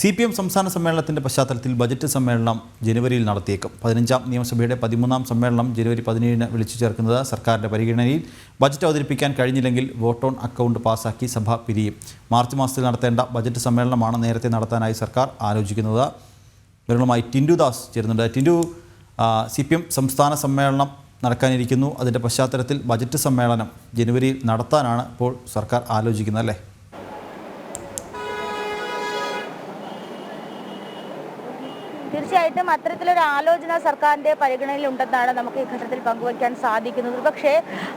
C P M സംസ്ഥാന സമ്മേളനത്തിന്റെ പശ്ചാത്തലത്തിൽ ബജറ്റ് സമ്മേളനം ജനുവരിയിൽ നടത്തിയേക്കും. പതിനഞ്ചാം നിയമസഭയുടെ പതിമൂന്നാം സമ്മേളനം ജനുവരി പതിനേഴിന് വിളിച്ചു ചേർക്കുന്നത് സർക്കാരിന്റെ പരിഗണനയിൽ ബജറ്റ് അവതരിപ്പിക്കാൻ കഴിഞ്ഞില്ലെങ്കിൽ വോട്ട് ഓൺ അക്കൗണ്ട് പാസാക്കി സഭ പിരിയും. മാർച്ച് മാസത്തിൽ നടത്തേണ്ട ബജറ്റ് സമ്മേളനമാണ് നേരത്തെ നടത്താനായി സർക്കാർ ആലോചിക്കുന്നത്. വിവരങ്ങളുമായി ടിൻഡു ദാസ് ചേരുന്നുണ്ട്. ടിൻഡു സി പി എം സംസ്ഥാന സമ്മേളനം നടക്കാനിരിക്കുന്നു. അതിന്റെ പശ്ചാത്തലത്തിൽ ബജറ്റ് സമ്മേളനം ജനുവരിയിൽ നടത്താനാണ് ഇപ്പോൾ സർക്കാർ ആലോചിക്കുന്നത് അല്ലേ? തീർച്ചയായിട്ടും അത്തരത്തിലൊരു ആലോചന സർക്കാരിന്റെ പരിഗണനയിൽ ഉണ്ടെന്നാണ് നമുക്ക് ഈ ഘട്ടത്തിൽ പങ്കുവയ്ക്കാൻ സാധിക്കുന്നത്. പക്ഷേ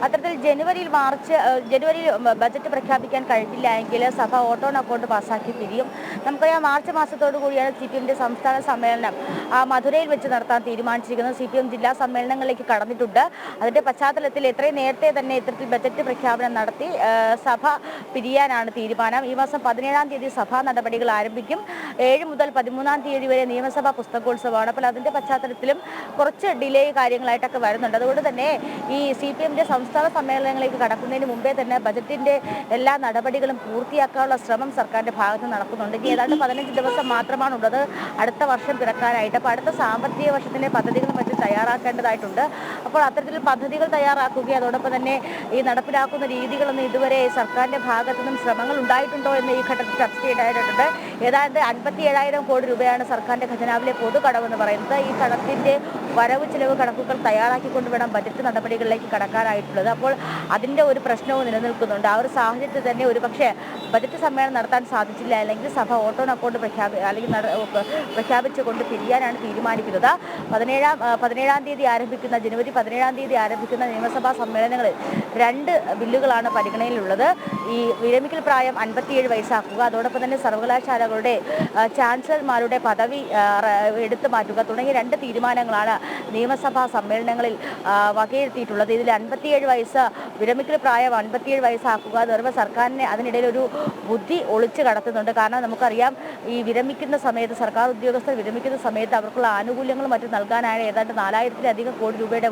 അത്തരത്തിൽ ജനുവരിയിൽ മാർച്ച് ജനുവരിയിൽ ബജറ്റ് പ്രഖ്യാപിക്കാൻ കഴിഞ്ഞില്ല എങ്കിൽ സഭ ഓട്ടോൺ അക്കൗണ്ട് പാസ്സാക്കി പിരിയും. നമുക്കറിയാം മാർച്ച് മാസത്തോടു കൂടിയാണ് സി പി എമ്മിന്റെ സംസ്ഥാന സമ്മേളനം ആ, മധുരയിൽ വെച്ച് നടത്താൻ തീരുമാനിച്ചിരിക്കുന്നത്. സി പി എം ജില്ലാ സമ്മേളനങ്ങളിലേക്ക് കടന്നിട്ടുണ്ട്. അതിന്റെ പശ്ചാത്തലത്തിൽ എത്രയും നേരത്തെ തന്നെ ഇത്തരത്തിൽ ബജറ്റ് പ്രഖ്യാപനം നടത്തി സഭ പിരിയാനാണ് തീരുമാനം. ഈ മാസം പതിനേഴാം തീയതി സഭാ നടപടികൾ ആരംഭിക്കും. ഏഴ് മുതൽ പതിമൂന്നാം തീയതി വരെ നിയമസഭാ പുസ്തകോത്സവമാണ്. അപ്പോൾ അതിന്റെ പശ്ചാത്തലത്തിലും കുറച്ച് ഡിലേ കാര്യങ്ങളായിട്ടൊക്കെ വരുന്നുണ്ട്. അതുകൊണ്ട് തന്നെ ഈ സി പി എമ്മിന്റെ സംസ്ഥാന സമ്മേളനങ്ങളിലേക്ക് കടക്കുന്നതിന് മുമ്പേ തന്നെ ബജറ്റിന്റെ എല്ലാ നടപടികളും പൂർത്തിയാക്കാനുള്ള ശ്രമം സർക്കാരിന്റെ ഭാഗത്ത് നടക്കുന്നുണ്ട്. ഇനി ഏതാണ്ട് പതിനഞ്ച് ദിവസം മാത്രമാണുള്ളത്. അടുത്ത വർഷം പിറക്കാനായിട്ട്. അപ്പോൾ അടുത്ത സാമ്പത്തിക വർഷത്തിന്റെ പദ്ധതികളും മറ്റും തയ്യാറാക്കേണ്ടതായിട്ടുണ്ട്. അപ്പോൾ അത്തരത്തിൽ പദ്ധതികൾ തയ്യാറാക്കുകയും അതോടൊപ്പം തന്നെ ഈ നടപ്പിലാക്കുന്ന രീതികളൊന്നും ഇതുവരെ സർക്കാരിന്റെ ഭാഗത്തു നിന്നും ശ്രമങ്ങൾ ഉണ്ടായിട്ടുണ്ടോ എന്ന് ഈ ഘട്ടത്തിൽ ചർച്ച ചെയ്യേണ്ടതായിട്ടുണ്ട് ഏതാണ്ട് അൻപത്തി ഏഴായിരം കോടി രൂപയാണ് സർക്കാരിന്റെ ഖജനാവിലെ പൊതുകടമെന്ന് പറയുന്നത്. ഈ കടത്തിന്റെ വരവ് ചിലവ് കണക്കുകൾ തയ്യാറാക്കിക്കൊണ്ട് വേണം ബജറ്റ് നടപടികളിലേക്ക് കടക്കാനായിട്ടുള്ളത്. അപ്പോൾ അതിന്റെ ഒരു പ്രശ്നവും നിലനിൽക്കുന്നുണ്ട്. ആ ഒരു സാഹചര്യത്തിൽ തന്നെ ഒരു പക്ഷേ ബജറ്റ് സമ്മേളനം നടത്താൻ സാധിച്ചില്ല. അല്ലെങ്കിൽ സഭ ഓട്ടോൺ അക്കൗണ്ട് പ്രഖ്യാപി അല്ലെങ്കിൽ പ്രഖ്യാപിച്ചുകൊണ്ട് പിരിയാനാണ് തീരുമാനിക്കുന്നത്. പതിനേഴാം പതിനേഴാം തീയതി ആരംഭിക്കുന്ന ജനുവരി പതിനേഴാം തീയതി ആരംഭിക്കുന്ന നിയമസഭാ സമ്മേളനങ്ങളിൽ രണ്ട് ബില്ലുകളാണ് പരിഗണനയിലുള്ളത്. ഈ വിരമിക്കൽ പ്രായം അൻപത്തിയേഴ് വയസ്സാക്കുക. അതോടൊപ്പം തന്നെ സർവകലാശാലകളുടെ ചാൻസലർമാരുടെ പദവി എടുത്തു മാറ്റുക തുടങ്ങിയ രണ്ട് തീരുമാനങ്ങളാണ് നിയമസഭാ സമ്മേളനങ്ങളിൽ വകയിരുത്തിയിട്ടുള്ളത്. ഇതിൽ അൻപത്തിയേഴ് വയസ്സ് വിരമിക്കൽ പ്രായം അൻപത്തിയേഴ് വയസ്സാക്കുക. എന്ന് പറയുമ്പോൾ സർക്കാരിനെ അതിനിടയിൽ ഒരു ബുദ്ധി ഒളിച്ച് കടത്തുന്നുണ്ട്. കാരണം നമുക്കറിയാം ഈ വിരമിക്കുന്ന സമയത്ത് സർക്കാർ ഉദ്യോഗസ്ഥർ വിരമിക്കുന്ന സമയത്ത് അവർക്കുള്ള ആനുകൂല്യങ്ങൾ മറ്റും നൽകാനായ ഏതാണ്ട് നാലായിരത്തിലധികം കോടി രൂപയുടെ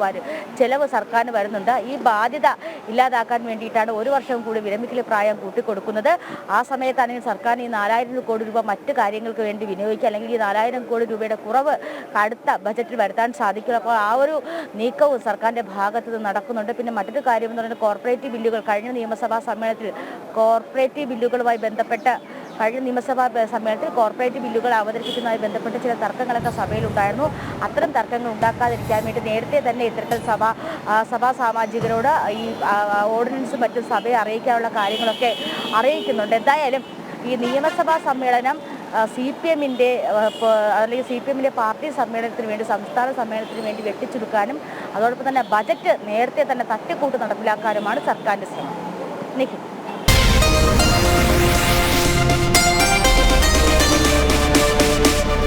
ചെലവ് സർക്കാരിന് വരുന്നുണ്ട്. ഈ ബാധ്യത ഇല്ലാതാക്കാൻ വേണ്ടിയിട്ടാണ് ഒരു വർഷം കൂടി വിരമിക്കൽ പ്രായം കൂട്ടിക്കൊടുക്കുന്നത്. ആ സമയത്താണെങ്കിൽ സർക്കാർ ഈ നാലായിരം കോടി രൂപ മറ്റു കാര്യങ്ങൾക്ക് വേണ്ടി വിനിയോഗിക്കുക അല്ലെങ്കിൽ ഈ നാലായിരം കോടി രൂപയുടെ കുറവ് അടുത്ത ബജറ്റിൽ വരുത്താൻ സാധിക്കും അപ്പോൾ ആ ഒരു നീക്കവും സർക്കാരിന്റെ ഭാഗത്തുനിന്ന് നടക്കുന്നുണ്ട്. പിന്നെ മറ്റൊരു കാര്യം എന്ന് പറയുന്നത് കോർപ്പറേറ്റീവ് ബില്ലുകൾ കഴിഞ്ഞ നിയമസഭാ സമ്മേളനത്തിൽ കോർപ്പറേറ്റീവ് ബില്ലുകളുമായി ബന്ധപ്പെട്ട് കഴിഞ്ഞ നിയമസഭാ സമ്മേളനത്തിൽ കോർപ്പറേറ്റ് ബില്ലുകൾ അവതരിപ്പിക്കുന്നതുമായി ബന്ധപ്പെട്ട് ചില തർക്കങ്ങളൊക്കെ സഭയിലുണ്ടായിരുന്നു. അത്തരം തർക്കങ്ങൾ ഉണ്ടാക്കാതിരിക്കാൻ വേണ്ടി നേരത്തെ തന്നെ ഇത്തരത്തിൽ സഭ സഭാ സാമാജികരോട് ഈ ഓർഡിനൻസും മറ്റും സഭയെ അറിയിക്കാനുള്ള കാര്യങ്ങളൊക്കെ അറിയിക്കുന്നുണ്ട്. എന്തായാലും ഈ നിയമസഭാ സമ്മേളനം സി പി എമ്മിന്റെ അല്ലെങ്കിൽ സി പി എമ്മിന്റെ പാർട്ടി സമ്മേളനത്തിന് വേണ്ടി സംസ്ഥാന സമ്മേളനത്തിന് വേണ്ടി വെട്ടിച്ചുരുക്കാനും അതോടൊപ്പം തന്നെ ബജറ്റ് നേരത്തെ തന്നെ തട്ടിക്കൂട്ട് നടപ്പിലാക്കാനുമാണ് സർക്കാരിന്റെ ശ്രമം. നിഖിൽ.